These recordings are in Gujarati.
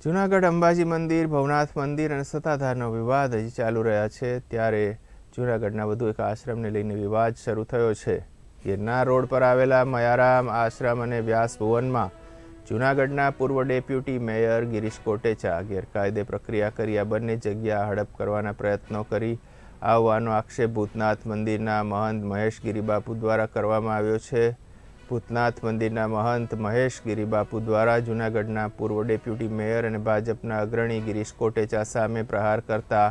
જૂનાગઢ અંબાજી મંદિર, ભવનાથ મંદિર અને સત્તાધારનો વિવાદ હજી ચાલુ રહ્યા છે. ત્યારે જૂનાગઢના વધુ એક આશ્રમને લઈને વિવાદ શરૂ થયો છે. ગિરનાર રોડ પર આવેલા મયારામ આશ્રમ અને વ્યાસ ભુવનમાં જૂનાગઢના પૂર્વ ડેપ્યુટી મેયર ગિરીશ કોટેચા ગેરકાયદે પ્રક્રિયા કરી આ બંને જગ્યા હડપ કરવાના પ્રયત્નો કરી આવવાનો આક્ષેપ ભૂતનાથ મંદિરના મહંત મહેશ ગિરિબાપુ દ્વારા કરવામાં આવ્યો છે. ભૂતનાથ મંદિરના મહંત મહેશ ગિરિબાપુ દ્વારા જૂનાગઢના પૂર્વ ડેપ્યુટી મેયર અને ભાજપના અગ્રણી ગિરીશ કોટેચા સામે પ્રહાર કરતા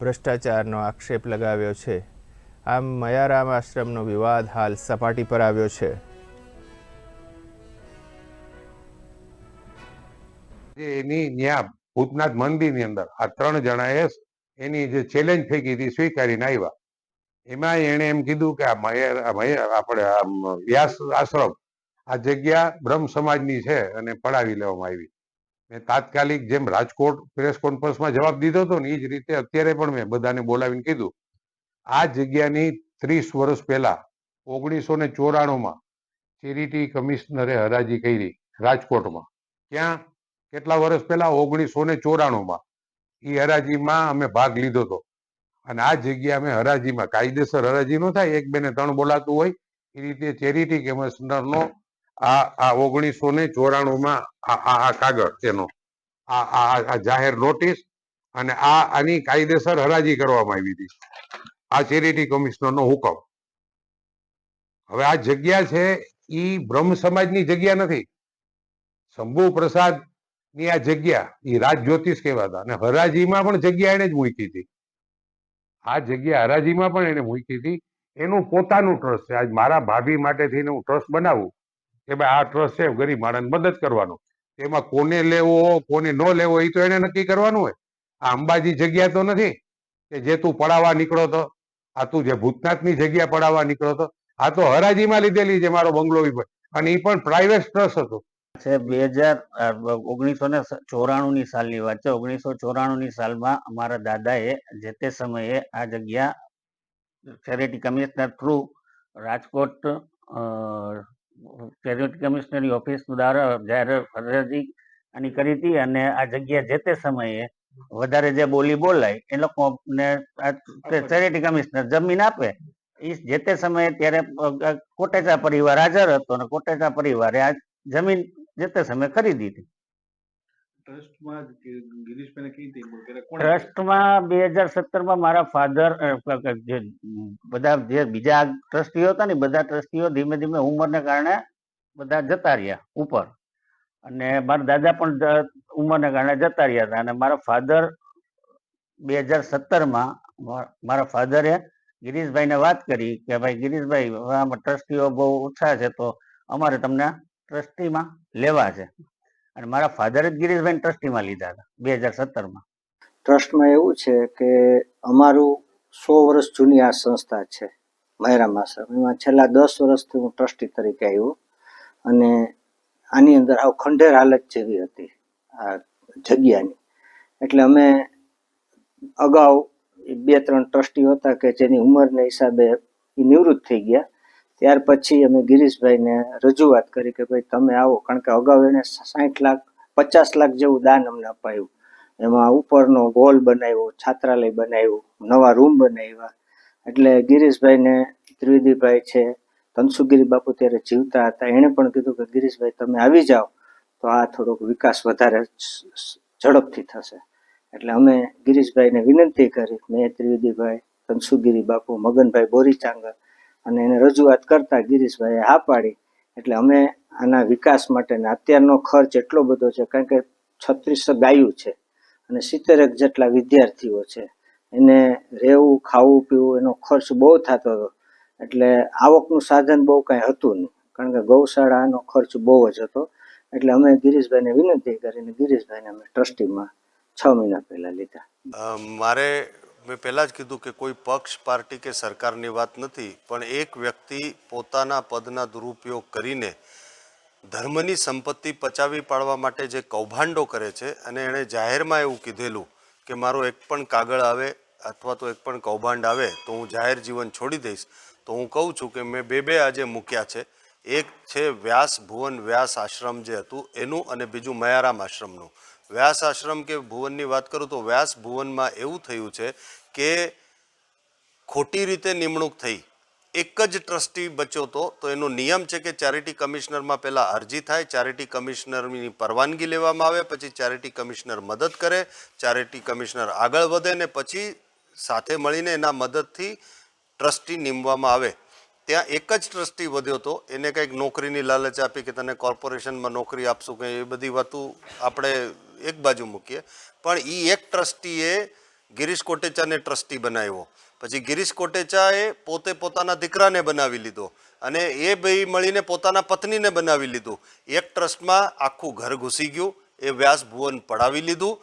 ભ્રષ્ટાચારનો આક્ષેપ લગાવ્યો છે. આમ મયારામ આશ્રમનો વિવાદ હાલ સપાટી પર આવ્યો છે. એની ન્યા ભૂતનાથ મંદિરની અંદર આ ત્રણ જણાએ એની જે ચેલેન્જ ફેંકી હતી, સ્વીકારીને આવ્યા. એમાં એણે એમ કીધું કે આ આપણે વ્યાસ આશ્રમ, આ જગ્યા બ્રહ્મ સમાજની છે અને પડાવી લેવામાં આવી. મેં તાત્કાલિક જેમ રાજકોટ પ્રેસ કોન્ફરન્સમાં જવાબ દીધો હતો ને એ જ રીતે અત્યારે પણ મેં બધાને બોલાવીને કીધું, આ જગ્યાની ત્રીસ વર્ષ પહેલા ઓગણીસો ને ચોરાણુંમાં ચેરિટી કમિશનરે હરાજી કરી રાજકોટમાં. ક્યાં? કેટલા વર્ષ પહેલા? ઓગણીસો ને ચોરાણુંમાં. એ હરાજીમાં અમે ભાગ લીધો હતો. અને આ જગ્યા અમે હરાજીમાં, કાયદેસર હરાજી નો થાય, એક બે ને ત્રણ બોલાતું હોય, એ રીતે ચેરિટી કમિશનરનો આ આ ઓગણીસો ને ચોરાણુંમાં આ આ કાગળ, તેનો, આ આ જાહેર નોટિસ અને આ, આની કાયદેસર હરાજી કરવામાં આવી હતી. આ ચેરિટી કમિશનરનો હુકમ. હવે આ જગ્યા છે, એ બ્રહ્મ સમાજની જગ્યા નથી. શંભુ પ્રસાદની આ જગ્યા, એ રાજ જ્યોતિષ કહેવાતા. અને હરાજીમાં પણ જગ્યા એને જ મૂકી હતી. આ જગ્યા હરાજીમાં પણ એને મૂકી હતી. એનું પોતાનું ટ્રસ્ટ છે. આજ મારા ભાભી માટે થઈને હું ટ્રસ્ટ બનાવું કે ભાઈ આ ટ્રસ્ટ છે, ગરીબ માણસ મદદ કરવાનો. એમાં કોને લેવો, કોને ન લેવો એ તો એને નક્કી કરવાનું હોય. આ અંબાજી જગ્યા તો નથી કે જે તું પડાવવા નીકળો તો. આ તું જે ભૂતનાથની જગ્યા પડાવવા નીકળો તો. આ તો હરાજીમાં લીધેલી છે મારો બંગલો અને એ પણ પ્રાઇવેટ ટ્રસ્ટ હતો. છે બે હજાર ઓગણીસો ને ચોરાણું ની સાલની વાત છે. ઓગણીસો ચોરાણું ની સાલમાં અમારા દાદાએ જે તે સમયે આ જગ્યા charity commissioner through Rajkot charity કમિશનરની office દ્વારા જાહેર અરજી આની કરી હતી અને આ જગ્યા જે તે સમયે વધારે જે બોલી બોલાય એ લોકોને ચેરિટી કમિશનર જમીન આપે. એ જે તે સમયે ત્યારે કોટેચા પરિવાર હાજર હતો અને કોટેચા પરિવારે આ જમીન જે તે સમયે ખરીદી હતી ટ્રસ્ટમાં બે હજાર સત્તરમાં મારા ફાધર બધા જે બીજા ટ્રસ્ટીઓ હતા ને બધા ટ્રસ્ટીઓ ધીમે ધીમે ઉંમરને કારણે બધા જતા રહ્યા ઉપર. અને મારા દાદા પણ ઉંમરને કારણે જતા રહ્યા હતા. અને મારા ફાધર બે હજાર સત્તરમાં મારા ફાધરે ગિરીશભાઈને વાત કરી કે ભાઈ ગિરીશભાઈ ટ્રસ્ટીઓ બહુ ઓછા છે તો અમારે તમને ટ્રસ્ટીમાં લેવા છે. અને મારા ફાધર જ ગિરીશભાઈને ટ્રસ્ટીમાં લીધા હતા, બે હજાર સત્તરમાં. ટ્રસ્ટમાં એવું છે કે અમારું સો વર્ષ જૂની આ સંસ્થા છે મહેરામ આશ્રમ એમાં છેલ્લા દસ વર્ષથી હું ટ્રસ્ટી તરીકે આવ્યો અને આની અંદર આવ ખંડેર હાલત જેવી હતી આ જગ્યાની. એટલે અમે અગાઉ બે ત્રણ ટ્રસ્ટી હતા કે જેની ઉંમરના હિસાબે એ નિવૃત્ત થઈ ગયા. ત્યાર પછી અમે ગિરીશભાઈને રજૂઆત કરી કે ભાઈ તમે આવો, કારણ કે અગાઉ એને સાઠ લાખ, પચાસ લાખ જેવું દાન અમને અપાયું. એમાં ઉપરનો હોલ બનાવ્યો, છાત્રાલય બનાવ્યું, નવા રૂમ બનાવ્યા. એટલે ગિરીશભાઈને ત્રિવેદીભાઈ છે ધનસુગીરી બાપુ ત્યારે જીવતા હતા. એણે પણ કીધું કે ગિરીશભાઈ તમે આવી જાઓ, તો આ થોડોક વિકાસ વધારે ઝડપથી થશે. એટલે અમે ગિરીશભાઈને વિનંતી કરી, મેં ત્રિવેદીભાઈ ધનસુગીરી બાપુ, મગનભાઈ બોરીચાંગર અને એને રજૂઆત કરતા ગિરીશભાઈએ હા પાડી. એટલે અમે આના વિકાસ માટેના અત્યારનો ખર્ચ એટલો બધો છે, કારણ કે છત્રીસો ગાયું છે અને સિત્તેરેક જેટલા વિદ્યાર્થીઓ છે. એને રહેવું, ખાવું, પીવું એનો ખર્ચ બહુ થતો હતો. એટલે આવકનું સાધન બહુ કાંઈ હતું નહીં, કારણ કે ગૌશાળાનો ખર્ચ બહુ જ હતો. એટલે અમે ગિરીશભાઈને વિનંતી કરીને ગિરીશભાઈને અમે ટ્રસ્ટીમાં છ મહિના પહેલા લીધા. મારે મેં પહેલાં જ કીધું કે કોઈ પક્ષ, પાર્ટી કે સરકારની વાત નથી, પણ એક વ્યક્તિ પોતાના પદના દુરુપયોગ કરીને ધર્મની સંપત્તિ પચાવી પાડવા માટે જે કૌભાંડો કરે છે અને એણે જાહેરમાં એવું કીધેલું કે મારો એક પણ કાગળ આવે અથવા તો એક પણ કૌભાંડ આવે તો હું જાહેર જીવન છોડી દઈશ, તો હું કહું છું કે મેં બે બે આજે મૂક્યા છે. એક છે વ્યાસ ભુવન વ્યાસ આશ્રમ જે હતું, એનું અને બીજું મયારામ આશ્રમનું. વ્યાસ આશ્રમ કે ભુવનની વાત કરું તો વ્યાસ ભુવનમાં એવું થયું છે કે ખોટી રીતે નિમણૂક થઈ. એક જ ટ્રસ્ટી બચ્યો તો તો એનો નિયમ છે કે ચેરિટી કમિશનરમાં પહેલાં અરજી થાય, ચેરિટી કમિશનરની પરવાનગી લેવામાં આવે, પછી ચેરિટી કમિશનર મદદ કરે, ચેરિટી કમિશનર આગળ વધે ને પછી સાથે મળીને એના મદદથી ટ્રસ્ટી નીમવામાં આવે. ત્યાં એક જ ટ્રસ્ટી વધ્યો હતો એને કંઈક નોકરીની લાલચ આપી કે તને કોર્પોરેશનમાં નોકરી આપશું કે એ બધી વાતું આપણે એક બાજુ મૂકીએ. પણ એ એક ટ્રસ્ટીએ ગિરીશ કોટેચાને ટ્રસ્ટી બનાવ્યો. પછી ગિરીશ કોટેચાએ પોતે પોતાના દીકરાને બનાવી લીધો અને એ બે મળીને પોતાના પત્નીને બનાવી લીધું. એક ટ્રસ્ટમાં આખું ઘર ઘૂસી ગયું, એ વ્યાસ ભુવન પડાવી લીધું.